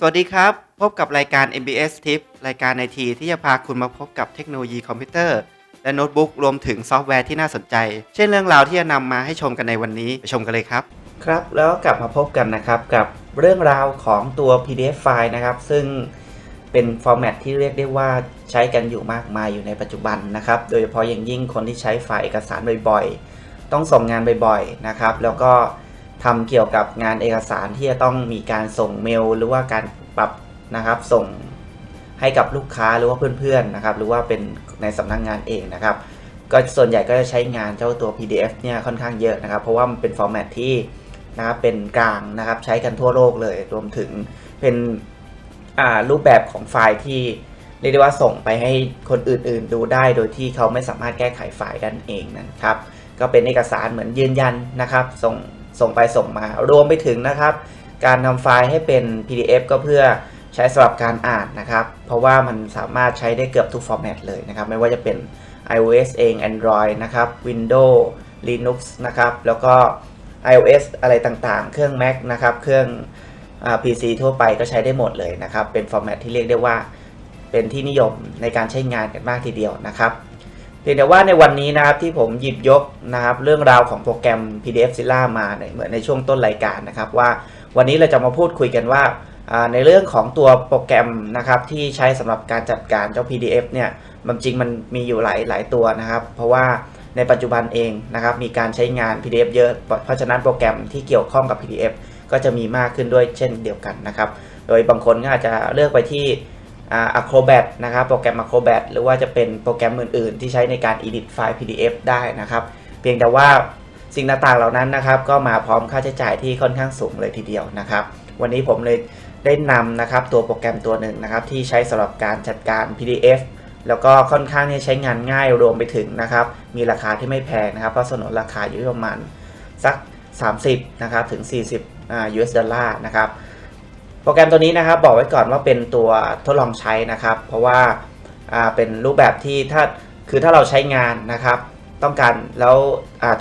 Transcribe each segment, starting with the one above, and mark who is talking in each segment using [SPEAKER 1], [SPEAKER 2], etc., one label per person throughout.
[SPEAKER 1] สวัสดีครับ พบกับรายการ MBS Tip รายการในทีที่จะพาคุณมาพบกับเทคโนโลยีคอมพิวเตอร์ และโน้ตบุ๊กรวมถึงซอฟต์แวร์ที่น่าสนใจ เช่นเรื่องราวที่จะนำมาให้ชมกันในวันนี้ ไปชมกันเลยครับ ครับ แล้วกลับมาพบกันนะครับกับเรื่องราวของตัว PDF ไฟล์นะครับ ซึ่งเป็นฟอร์แมตที่เรียกได้ว่าใช้กันอยู่มากมายอยู่ในปัจจุบันนะครับ โดยเฉพาะอย่างยิ่งคนที่ใช้ไฟล์เอกสารบ่อยๆ ต้องส่งงานบ่อยๆนะครับ แล้วก็ ทำเกี่ยวกับงานเอกสารที่จะต้องมีการส่งเมล หรือว่าการปรับนะครับส่งให้กับลูกค้าหรือว่าเพื่อนๆนะครับ หรือว่าเป็นในสำนักงงานเองนะครับ ก็ส่วนใหญ่ก็จะใช้งานเจ้าตัว PDF เนี่ยค่อนข้างเยอะนะครับ เพราะว่ามันเป็นฟอร์แมตที่นะครับเป็นกลางนะครับใช้กันทั่วโลกเลย รวมถึงเป็นรูปแบบของไฟล์ที่เรียกได้ว่าส่งไปให้คนอื่นๆดูได้ โดยที่เขาไม่สามารถแก้ไขไฟล์กันเองนะครับ ก็เป็นเอกสารเหมือนยืนยันนะครับ ส่ง ส่งไปส่งมารวมไปถึงนะครับ การทำไฟล์ให้เป็น PDF ก็เพื่อใช้สำหรับการอ่านนะครับ เพราะว่ามันสามารถใช้ได้เกือบทุกฟอร์แมตเลยนะครับ ไม่ว่าจะเป็น iOS เอง Android นะครับ Windows Linux นะครับ แล้วก็ iOS อะไรต่างๆ เครื่อง Mac นะครับ เครื่องอ PC ทั่วไปก็ใช้ได้หมดเลยนะครับ เป็นฟอร์แมตที่เรียกได้ว่าเป็นที่นิยมในการใช้งานกันมากทีเดียวนะครับ พียงแต่ว่าในวันนี้นะครับที่ผมหยิบยกนะครับเรื่องราวของโปรแกรม PDF Zilla มาในเหมือนในช่วงต้นรายการนะครับว่าวันนี้เราจะมาพูดคุยกันว่าในเรื่องของตัวโปรแกรมนะครับที่ใช้สำหรับการจัดการเจ้า PDF เนี่ยมันจริงมันมีอยู่หลายหลายตัวนะครับ เพราะว่าในปัจจุบันเองนะครับมีการใช้งาน PDF เยอะ เพราะฉะนั้นโปรแกรมที่เกี่ยวข้องกับ PDF ก็จะมีมากขึ้นด้วยเช่นเดียวกันนะครับ โดยบางคนก็อาจจะเลือกไปที่ อ่า Acrobat นะครับโปรแกรม Acrobat หรือว่าจะเป็นโปรแกรมอื่น ๆ ที่ใช้ในการ edit ไฟล์ PDF ได้นะครับ เพียงแต่ว่าสิ่งต่างๆเหล่านั้นนะครับก็มาพร้อมค่าใช้จ่ายที่ค่อนข้างสูงเลยทีเดียวนะครับ วันนี้ผมเลยได้นำนะครับตัวโปรแกรมตัวหนึ่งนะครับที่ใช้สำหรับการจัดการ PDF แล้วก็ค่อนข้างที่ใช้งานง่ายรวมไปถึงนะครับมีราคาที่ไม่แพงนะครับเพราะสนนราคาอยู่ประมาณสัก 30นะครับถึง 40อ่า US ดอลลาร์นะครับ โปรแกรมตัวนี้นะครับบอกไว้ก่อนว่าเป็นตัวทดลองใช้นะครับ เพราะว่าาเป็นรูปแบบที่ถ้าคือถ้าเราใช้งานนะครับต้องการแล้ว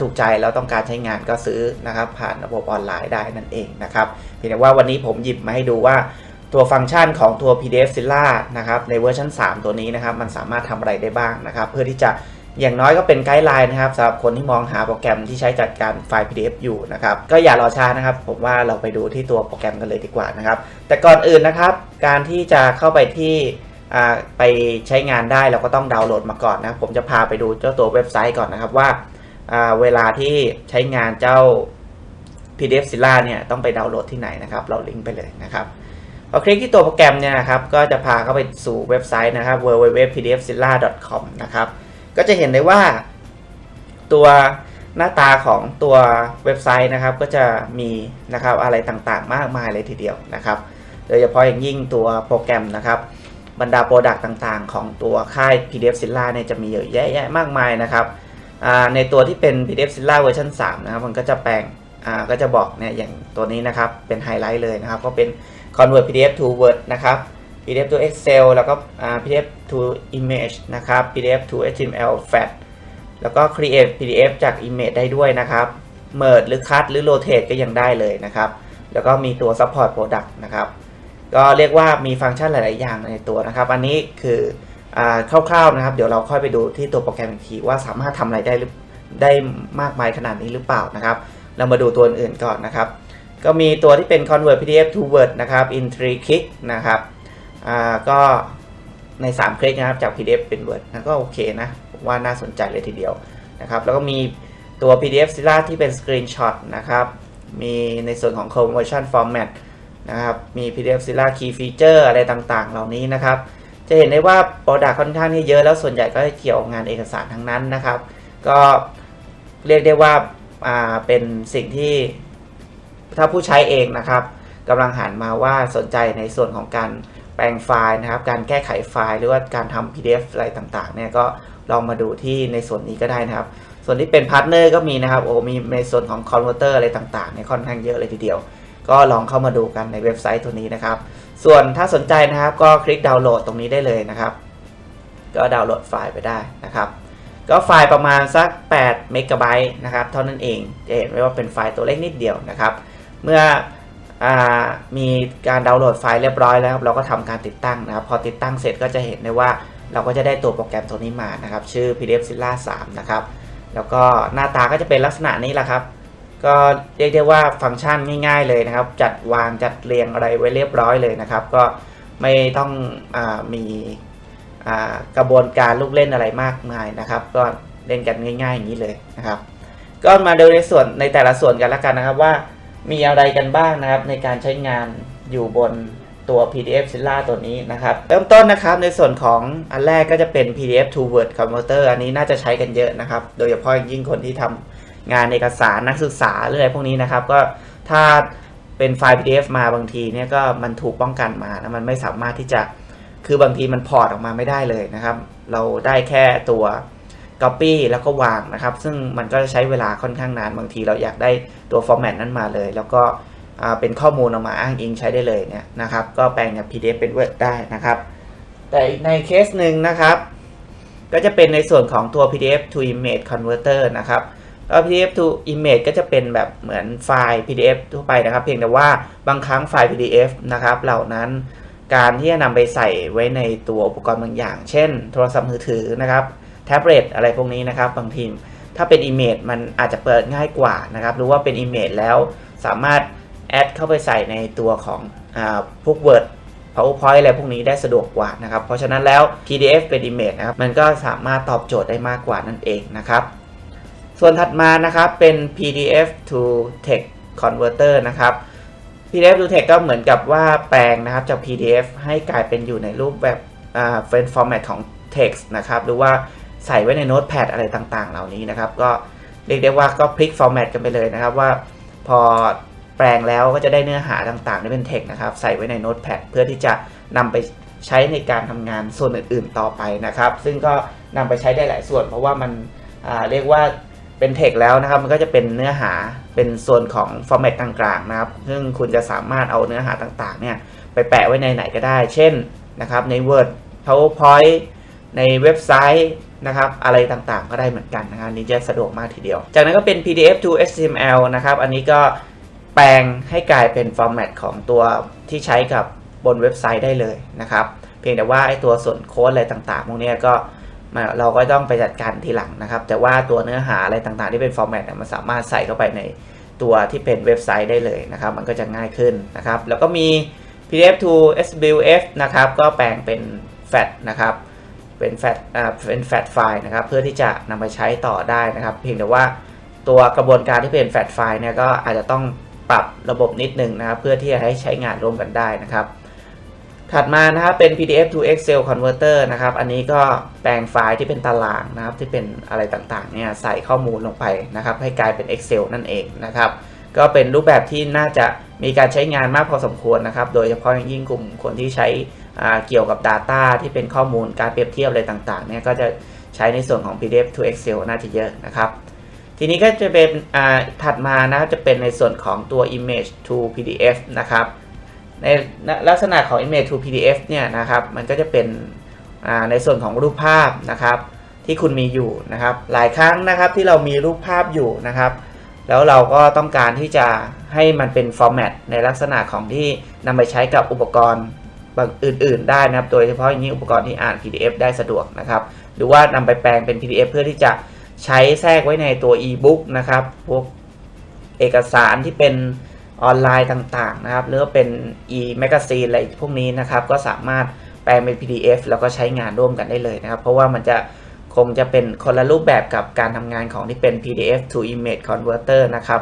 [SPEAKER 1] ถูกใจแล้วต้องการใช้งานก็ซื้อนะครับผ่านระบบออนไลน์ได้นั่นเองนะครับเพียงแต่ว่าวันนี้ผมหยิบมาให้ดูว่าตัวฟังก์ชันของตัว PDF Zilla นะครับในเวอร์ชัน3 ตัวนี้นะครับมันสามารถทำอะไรได้บ้างนะครับ เพื่อที่จะ อย่างน้อยก็เป็นไกด์ไลน์นะครับสำหรับคนที่มองหาโปรแกรมที่ใช้จัดการไฟล์ PDF อยู่นะครับก็อย่ารอช้านะครับ ผมว่าเราไปดูที่ตัวโปรแกรมกันเลยดีกว่านะครับ แต่ก่อนอื่นนะครับ การที่จะเข้าไปที่ไปใช้งานได้เราก็ต้องดาวน์โหลดมาก่อนนะครับผมจะพาไปดูเจ้าตัวเว็บไซต์ก่อนนะครับว่าอ่าเวลาที่ใช้งานเจ้า PDF Zilla เนี่ยต้องไปดาวน์โหลดที่ไหนนะครับ เราลิงก์ไปเลยนะครับพอคลิกที่ตัวโปรแกรมเนี่ยนะครับ ก็จะพาเข้าไปสู่เว็บไซต์นะครับ www.pdfzilla.com นะครับ ก็จะเห็นได้ว่า ตัวหน้าตาของตัวเว็บไซต์นะครับ ก็จะมีนะครับอะไรต่างๆ มากมายเลยทีเดียวนะครับ โดยเฉพาะอย่างยิ่งตัวโปรแกรมนะครับบรรดาโปรดักต์ต่างๆ ของตัวค่าย PDF Zilla เนี่ยจะมีเยอะแยะมากมายนะครับในตัวที่เป็น PDF Zilla เวอร์ชัน3นะครับมันก็จะแปลงก็จะบอกเนี่ยอย่างตัวนี้นะครับเป็นไฮไลท์เลยนะครับ ก็เป็น convert PDF to Word นะครับ PDF to Excel แล้วก็ PDF to Image นะครับ PDF to HTML FAT แล้วก็ create PDF จาก Image ได้ด้วยนะครับ merge หรือ cut หรือ rotate ก็ยังได้เลยนะครับ แล้วก็มีตัว support product นะครับ ก็เรียกว่ามีฟังก์ชันหลาย ๆ อย่างในตัวนะครับ อันนี้คือคร่าว ๆ นะครับ เดี๋ยวเราค่อยไปดูที่ตัวโปรแกรมอีกทีว่าสามารถทำอะไรได้หรือได้มากมายขนาดนี้หรือเปล่านะครับ เรามาดูตัวอื่นก่อนนะครับ ก็มีตัวที่เป็น convert PDF to Word นะครับ in 3 click นะครับ ก็ ใน3คลิกนะครับจาก PDF เป็น Word นะก็โอเคนะว่าน่าสนใจเลยทีเดียวนะครับแล้วก็มีตัว PDF Zilla ที่เป็น Screenshot นะครับมีในส่วนของ Conversion Format นะครับมี PDF Zilla Key Feature อะไรต่างๆ เหล่านี้นะครับ จะเห็นได้ว่า Product ค่อนข้างที่เยอะแล้วส่วนใหญ่ก็เกี่ยวกับงานเอกสารทั้งนั้นนะครับ ก็เรียกได้ว่าอ่าเป็นสิ่งที่ถ้าผู้ใช้เองนะครับกำลังหันมาว่าสนใจในส่วนของการ แปลงไฟล์นะครับ การแก้ไขไฟล์หรือว่าการทำ PDF อะไรต่างๆเนี่ยก็ลองมาดูที่ในส่วนนี้ก็ได้นะครับ ส่วนที่เป็นพาร์ทเนอร์ก็มีนะครับโอ้มีในส่วนของคอนเวอร์เตอร์อะไรต่างๆเนี่ยค่อนข้างเยอะเลยทีเดียว ก็ลองเข้ามาดูกันในเว็บไซต์ตัวนี้นะครับ ส่วนถ้าสนใจนะครับก็คลิกดาวน์โหลดตรงนี้ได้เลยนะครับ ก็ดาวน์โหลดไฟล์ไปได้นะครับก็ไฟล์ประมาณสัก 8 เมกะไบต์นะครับ เท่านั้นเอง จะเห็นไว้ว่าเป็นไฟล์ตัวเล็กนิดเดียวนะครับ เมื่อ มีการดาวน์โหลดไฟล์เรียบร้อยแล้วเราก็ทำการติดตั้งนะครับ พอติดตั้งเสร็จก็จะเห็นได้ว่าเราก็จะได้ตัวโปรแกรมตัวนี้มานะครับ ชื่อ PDFzilla 3นะครับ แล้วก็หน้าตาก็จะเป็นลักษณะนี้แหละครับ ก็เรียกได้ว่าฟังก์ชันง่ายๆเลยนะครับ จัดวางจัดเรียงอะไรไว้เรียบร้อยเลยนะครับ ก็ไม่ต้องอมีอ่ากระบวนการลูกเล่นอะไรมากมายนะครับ ก็เล่นกันง่ายๆอย่างนี้เลยนะครับ ก็มาดูในส่วนในแต่ละส่วนกันแล้วกันนะครับว่า มีอะไรกันบ้างนะครับในการใช้งานอยู่บนตัว PDF Zilla ตัวนี้นะครับ เริ่มต้นนะครับในส่วนของอันแรกก็จะเป็น PDF to Word Converter อันนี้น่าจะใช้กันเยอะนะครับ โดยเฉพาะยิ่งคนที่ทำงานเอกสารนักศึกษาหรืออะไรพวกนี้นะครับ ก็ถ้าเป็นไฟล์ PDF มาบางทีเนี่ยก็มันถูกป้องกันมานะมันไม่สามารถที่จะคือบางทีมันพอร์ตออกมาไม่ได้เลยนะครับ เราได้แค่ตัว Copy แล้วก็วางนะครับ ซึ่งมันก็จะใช้เวลาค่อนข้างนานบางทีเราอยากได้ตัวฟอร์แมตนั้นมาเลย แล้วก็เป็นข้อมูลออกมาอ้างอิงใช้ได้เลยเนี่ยนะครับ ก็แปลงจาก PDF เป็น Word ได้นะครับ แต่ในเคสหนึ่งนะครับ ก็จะเป็นในส่วนของตัว PDF to Image Converter นะครับก็ PDF to Image ก็จะเป็นแบบเหมือนไฟล์ PDF ทั่วไปนะครับ เพียงแต่ว่าบางครั้งไฟล์ PDF นะครับเหล่านั้นการที่จะนำไปใส่ไว้ในตัวอุปกรณ์บางอย่าง เช่น โทรศัพท์มือถือนะครับ แท็บเล็ตอะไรพวกนี้นะครับบางทีถ้าเป็น Image มันอาจจะเปิดง่ายกว่านะครับหรือว่าเป็น Image แล้วสามารถแอดเข้าไปใส่ในตัวของอพวก Word PowerPoint อะไรพวกนี้ได้สะดวกกว่านะครับ เพราะฉะนั้นแล้ว PDF เป็น Image นะครับมันก็สามารถตอบโจทย์ได้มากกว่านั่นเองนะครับ ส่วนถัดมานะครับเป็น PDF to Text Converter นะครับ PDF to Text ก็เหมือนกับว่าแปลงนะครับจาก PDF ให้กลายเป็นอยู่ในรูปแบบเป็น format ของ text นะครับหรือว่า ใส่ไว้ใน Notepad อะไรต่างๆ เหล่านี้นะครับ ก็เรียกได้ว่าก็พลิก format กันไปเลยนะครับว่าพอแปลงแล้วก็จะได้เนื้อหาต่างๆที่เป็น text นะครับ ใส่ไว้ใน Notepad เพื่อที่จะนำไปใช้ในการทำงานส่วนอื่นๆต่อไปนะครับ ซึ่งก็นำไปใช้ได้หลายส่วน เพราะว่ามันเรียกว่าเป็น text แล้วนะครับ มันก็จะเป็นเนื้อหาเป็นส่วนของ format ต่างๆนะครับ ซึ่งคุณจะสามารถเอาเนื้อหาต่างๆ เนี่ยไปแปะไว้ในไหนก็ได้ เช่นนะครับใน Word PowerPoint ในเว็บไซต์ นะครับอะไรต่างๆ ก็ได้เหมือนกันนะครับอันนี้จะสะดวกมากทีเดียว จากนั้นก็เป็น PDF to HTML นะครับ อันนี้ก็แปลงให้กลายเป็นฟอร์แมตของตัวที่ใช้กับบนเว็บไซต์ได้เลยนะครับ เพียงแต่ว่าไอ้ตัวส่วนโค้ดอะไรต่างๆพวกนี้ก็เราก็ต้องไปจัดการทีหลังนะครับ แต่ว่าตัวเนื้อหาอะไรต่างๆ ที่เป็นฟอร์แมตมันสามารถใส่เข้าไปในตัวที่เป็นเว็บไซต์ได้เลยนะครับ มันก็จะง่ายขึ้นนะครับ แล้วก็มี PDF to SBF นะครับ ก็แปลงเป็น FAT นะครับ เป็นแฟตอ่าเป็นแฟตไฟล์นะครับ เพื่อที่จะนำไปใช้ต่อได้นะครับ เพียงแต่ว่าตัวกระบวนการที่เป็นแฟตไฟล์เนี่ยก็อาจจะต้องปรับระบบนิดนึงนะครับ เพื่อที่จะให้ใช้งานร่วมกันได้นะครับ ถัดมานะครับเป็น PDF to Excel converter นะครับ อันนี้ก็แปลงไฟล์ที่เป็นตารางนะครับ ที่เป็นอะไรต่างๆเนี่ยใส่ข้อมูลลงไปนะครับ ให้กลายเป็น Excel นั่นเองนะครับ ก็เป็นรูปแบบที่น่าจะมีการใช้งานมากพอสมควรนะครับ โดยเฉพาะอย่างยิ่งกลุ่มคนที่ใช้ เกี่ยวกับ Data ที่เป็นข้อมูลการเปรียบเทียบอะไรต่างๆเนี่ยก็จะใช้ในส่วนของ PDF to Excel น่าจะเยอะนะครับทีนี้ก็จะเป็นถัดมานะจะเป็นในส่วนของตัว Image to PDF นะครับ ในลักษณะของ Image to PDF เนี่ยนะครับ มันก็จะเป็นในส่วนของรูปภาพนะครับ ที่คุณมีอยู่นะครับ หลายครั้งนะครับที่เรามีรูปภาพอยู่นะครับ แล้วเราก็ต้องการที่จะให้มันเป็นฟอร์แมตในลักษณะของที่นำไปใช้กับอุปกรณ์ อื่น ๆ ได้นะครับ โดยเฉพาะอย่างนี้อุปกรณ์ที่อ่าน PDF ได้สะดวกนะครับ หรือว่านำไปแปลงเป็น PDF เพื่อที่จะใช้แทรกไว้ในตัว e-book นะครับ พวกเอกสารที่เป็นออนไลน์ต่าง ๆ นะครับ หรือว่าเป็น e-magazine อะไรพวกนี้นะครับ ก็สามารถแปลงเป็น PDF แล้วก็ใช้งานร่วมกันได้เลยนะครับ เพราะว่ามันจะคงจะเป็นคนละรูปแบบกับการทำงานของที่เป็น PDF to Image Converter นะครับ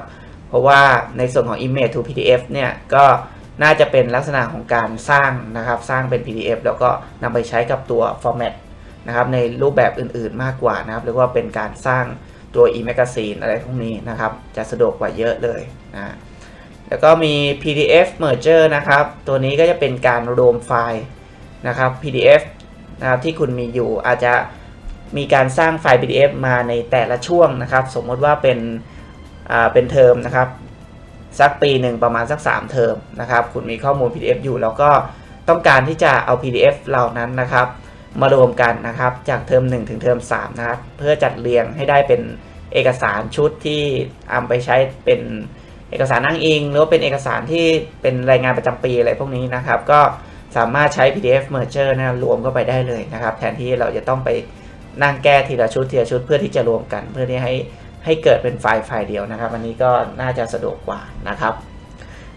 [SPEAKER 1] เพราะว่าในส่วนของ Image to PDF เนี่ยก็ น่าจะเป็นลักษณะของการสร้างนะครับ สร้างเป็น PDF แล้วก็นำไปใช้กับตัว format นะครับในรูปแบบอื่นๆมากกว่านะครับหรือว่าเป็นการสร้างตัว e-magazine อะไรพวกนี้นะครับ จะสะดวกกว่าเยอะเลยนะแล้วก็มี PDF merger นะครับ ตัวนี้ก็จะเป็นการรวมไฟล์นะครับ PDF นะครับที่คุณมีอยู่อาจจะมีการสร้างไฟล์ PDF มาในแต่ละช่วงนะครับ สมมติว่าเป็นอ่าเป็นเทอมนะครับ สักปีหนึ่งประมาณสัก 3 เทอมนะครับ คุณมีข้อมูล PDF อยู่ แล้วก็ต้องการที่จะเอา PDF เหล่านั้นนะครับ มารวมกันนะครับ จากเทอม 1 ถึงเทอม3นะครับ เพื่อจัดเรียงให้ได้เป็นเอกสารชุดที่เอาไปใช้เป็นเอกสารอ้างอิง หรือว่าเป็นเอกสารที่เป็นรายงานประจำปีอะไรพวกนี้นะครับ ก็สามารถใช้ PDF Merger นะรวมเข้าไปได้เลยนะครับ แทนที่เราจะต้องไปนั่งแก้ทีละชุดทีละชุดเพื่อที่จะรวมกัน เพื่อที่ให้ ให้เกิดเป็นไฟล์ไฟล์เดียวนะครับ อันนี้ก็น่าจะสะดวกกว่านะครับ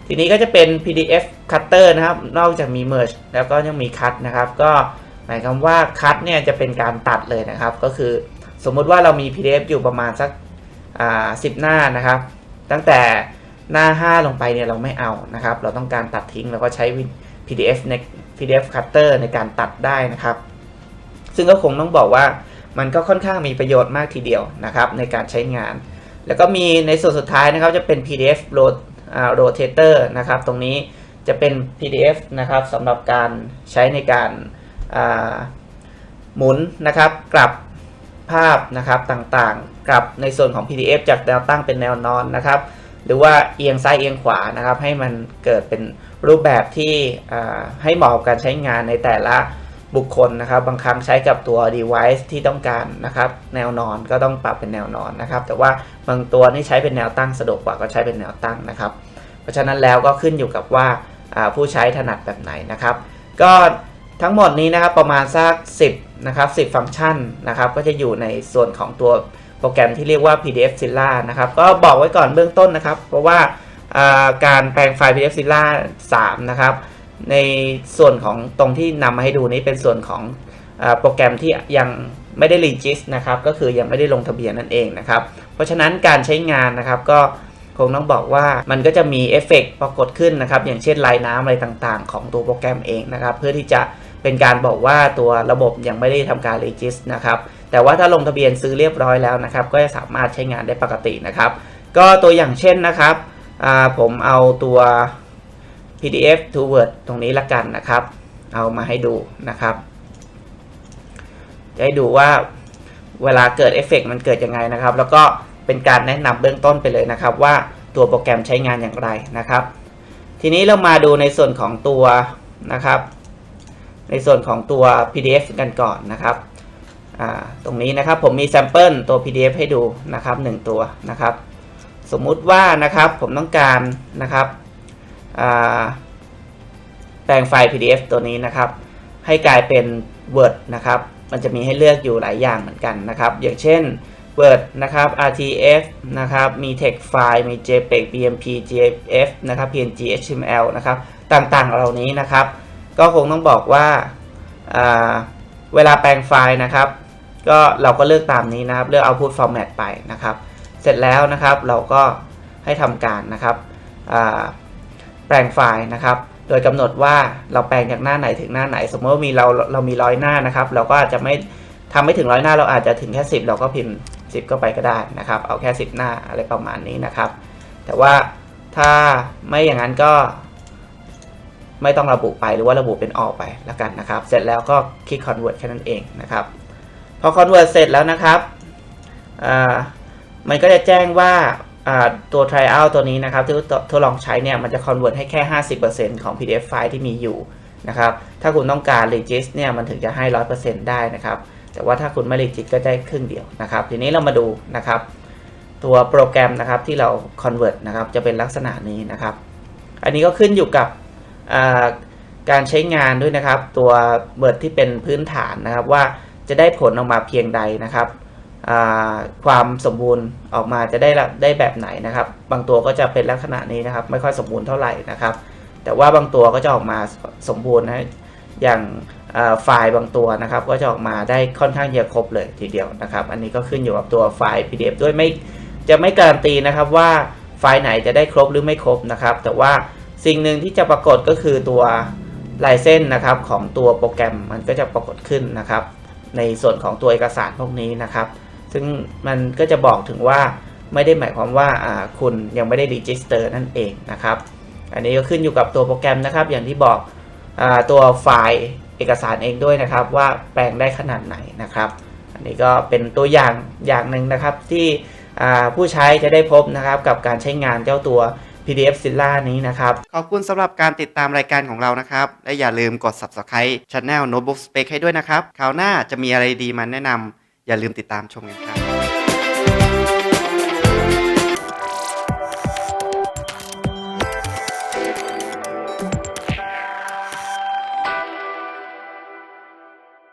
[SPEAKER 1] ทีนี้ก็จะเป็น PDF Cutter นะครับ นอกจากมี Merge แล้วก็ยังมี Cut นะครับ ก็หมายความว่า Cut เนี่ยจะเป็นการตัดเลยนะครับ ก็คือสมมุติว่าเรามี PDF อยู่ประมาณสักอ่า10หน้านะครับ ตั้งแต่หน้า 5 ลงไปเนี่ยเราไม่เอานะครับ เราต้องการตัดทิ้งแล้วก็ใช้ PDF ใน PDF Cutter ในการตัดได้นะครับ ซึ่งก็คงต้องบอกว่า มันก็ค่อนข้างมีประโยชน์มากทีเดียวนะครับในการใช้งาน แล้วก็มีในส่วนสุดท้ายนะครับจะเป็น PDF Rot- อ่า Rotator นะครับตรงนี้จะเป็น PDF นะครับสำหรับการใช้ในการาหมุนนะครับกลับภาพนะครับต่างๆ กลับในส่วนของ PDF จากแนวตั้งเป็นแนวนอนนะครับ หรือว่าเอียงซ้ายเอียงขวานะครับ ให้มันเกิดเป็นรูปแบบที่ให้เหมาะกับการใช้งานในแต่ละ บุคคลนะครับ บางครั้งใช้กับตัว device ที่ต้องการนะครับ แนวนอนก็ต้องปรับเป็นแนวนอนนะครับ แต่ว่าบางตัวนี่ใช้เป็นแนวตั้งสะดวกกว่าก็ใช้เป็นแนวตั้งนะครับ เพราะฉะนั้นแล้วก็ขึ้นอยู่กับว่าผู้ใช้ถนัดแบบไหนนะครับ ก็ทั้งหมดนี้นะครับประมาณสัก 10นะครับ10 ฟังก์ชันนะครับก็จะอยู่ในส่วนของตัวโปรแกรมที่เรียกว่า PDF Zilla นะครับก็บอกไว้ก่อนเบื้องต้นนะครับ เพราะว่าอ่าการแปลงไฟล์ PDF Zilla 3 นะครับ ในส่วนของตรงที่นำมาให้ดูนี้เป็นส่วนของอโปรแกรมที่ยังไม่ได้รีจิสนะครับ ก็คือยังไม่ได้ลงทะเบียนนั่นเองนะครับ เพราะฉะนั้นการใช้งานนะครับก็คงต้องบอกว่ามันก็จะมีเอฟเฟกต์ปรากฏขึ้นนะครับ อย่างเช่นลายน้ำอะไรต่างๆ ของตัวโปรแกรมเองนะครับ เพื่อที่จะเป็นการบอกว่าตัวระบบยังไม่ได้ทำการรีจิสนะครับ แต่ว่าถ้าลงทะเบียนซื้อเรียบร้อยแล้วนะครับ ก็จะสามารถใช้งานได้ปกตินะครับ ก็ตัวอย่างเช่นนะครับผมเอาตัว PDF to Word ตรงนี้ละกันนะครับ เอามาให้ดูนะครับ จะให้ดูว่าเวลาเกิดเอฟเฟกต์มันเกิดยังไงนะครับ แล้วก็เป็นการแนะนำเบื้องต้นไปเลยนะครับ ว่าตัวโปรแกรมใช้งานอย่างไรนะครับ ทีนี้เรามาดูในส่วนของตัวนะครับ ในส่วนของตัว PDF กันก่อนนะครับตรงนี้นะครับผมมีแซมเปิลตัว PDF ให้ดูนะครับหนึ่งตัวนะครับ สมมุติว่านะครับผมต้องการนะครับ แปลงไฟล์ PDF ตัวนี้นะครับ ให้กลายเป็น Word นะครับ มันจะมีให้เลือกอยู่หลายอย่างเหมือนกันนะครับ อย่างเช่น Word นะครับ RTF นะครับ มี text file มี JPEG BMP GIF นะครับ PNG HTML นะครับ ต่างๆ เหล่านี้นะครับ ก็คงต้องบอกว่าาเวลาแปลงไฟล์นะครับ ก็เราก็เลือกตามนี้นะครับ เลือก output format ไปนะครับ เสร็จแล้วนะครับ เราก็ให้ทำการนะครับ แปลงไฟล์นะครับ โดยกำหนดว่าเราแปลงจากหน้าไหนถึงหน้าไหน สมมติว่ามีเราเรามีร้อยหน้านะครับ เราก็อาจจะไม่ทำไม่ถึงร้อยหน้าเราอาจจะถึงแค่ 10 เราก็พิมพ์ 10 เข้าไปก็ได้นะครับ เอาแค่ 10 หน้าอะไรประมาณนี้นะครับ แต่ว่าถ้าไม่อย่างนั้นก็ไม่ต้องระบุไปหรือว่าระบุเป็นออกไปแล้วกันนะครับ เสร็จแล้วก็คลิก convert แค่นั้นเองนะครับ พอ convert เสร็จแล้วนะครับ มันก็จะแจ้งว่า ตัว trial ตัวนี้นะครับที่ทดลองใช้เนี่ยมันจะ convert ให้แค่ 50%ของ PDF ไฟล์ที่มีอยู่นะครับถ้าคุณต้องการ regist เนี่ยมันถึงจะให้ 100%ได้นะครับแต่ว่าถ้าคุณไม่ regist ก็ได้ครึ่งเดียวนะครับทีนี้เรามาดูนะครับตัวโปรแกรมนะครับที่เรา convert นะครับจะเป็นลักษณะนี้นะครับ อันนี้ก็ขึ้นอยู่กับการใช้งานด้วยนะครับ ตัว Word ที่เป็นพื้นฐานนะครับว่าจะได้ผลออกมาเพียงใดนะครับ ความสมบูรณ์ออกมาจะได้ได้แบบไหนนะครับ บางตัวก็จะเป็นลักษณะนี้นะครับ ไม่ค่อยสมบูรณ์เท่าไหร่นะครับ แต่ว่าบางตัวก็จะออกมาสมบูรณ์นะอย่างไฟล์บางตัวนะครับ ก็จะออกมาได้ค่อนข้างเยอะครบเลยทีเดียวนะครับ อันนี้ก็ขึ้นอยู่กับตัวไฟล์ PDF ด้วยไม่จะไม่การันตีนะครับว่าไฟล์ไหนจะได้ครบหรือไม่ครบนะครับ แต่ว่าสิ่งหนึ่งที่จะปรากฏก็คือตัวลายเส้นนะครับของตัวโปรแกรมมันก็จะปรากฏขึ้นนะครับ ในส่วนของตัวเอกสารพวกนี้นะครับ ซึ่งมันก็จะบอกถึงว่าไม่ได้หมายความว่าคุณยังไม่ได้รีจิสเตอร์นั่นเองนะครับ อันนี้ก็ขึ้นอยู่กับตัวโปรแกรมนะครับ อย่างที่บอกอตัวไฟล์เอกสารเองด้วยนะครับ ว่าแปลงได้ขนาดไหนนะครับ อันนี้ก็เป็นตัวอย่างอย่างหนึ่งนะครับที่ผู้ใช้จะได้พบนะครับกับการใช้งานเจ้าตัว PDF Zilla นี้นะครับ
[SPEAKER 2] ขอบคุณสำหรับการติดตามรายการของเรานะครับ และอย่าลืมกด subscribe Channel Notebook Spec ให้ด้วยนะครับ คราวหน้าจะมีอะไรดีมาแนะนำ อย่าลืมติดตามชมกันครับ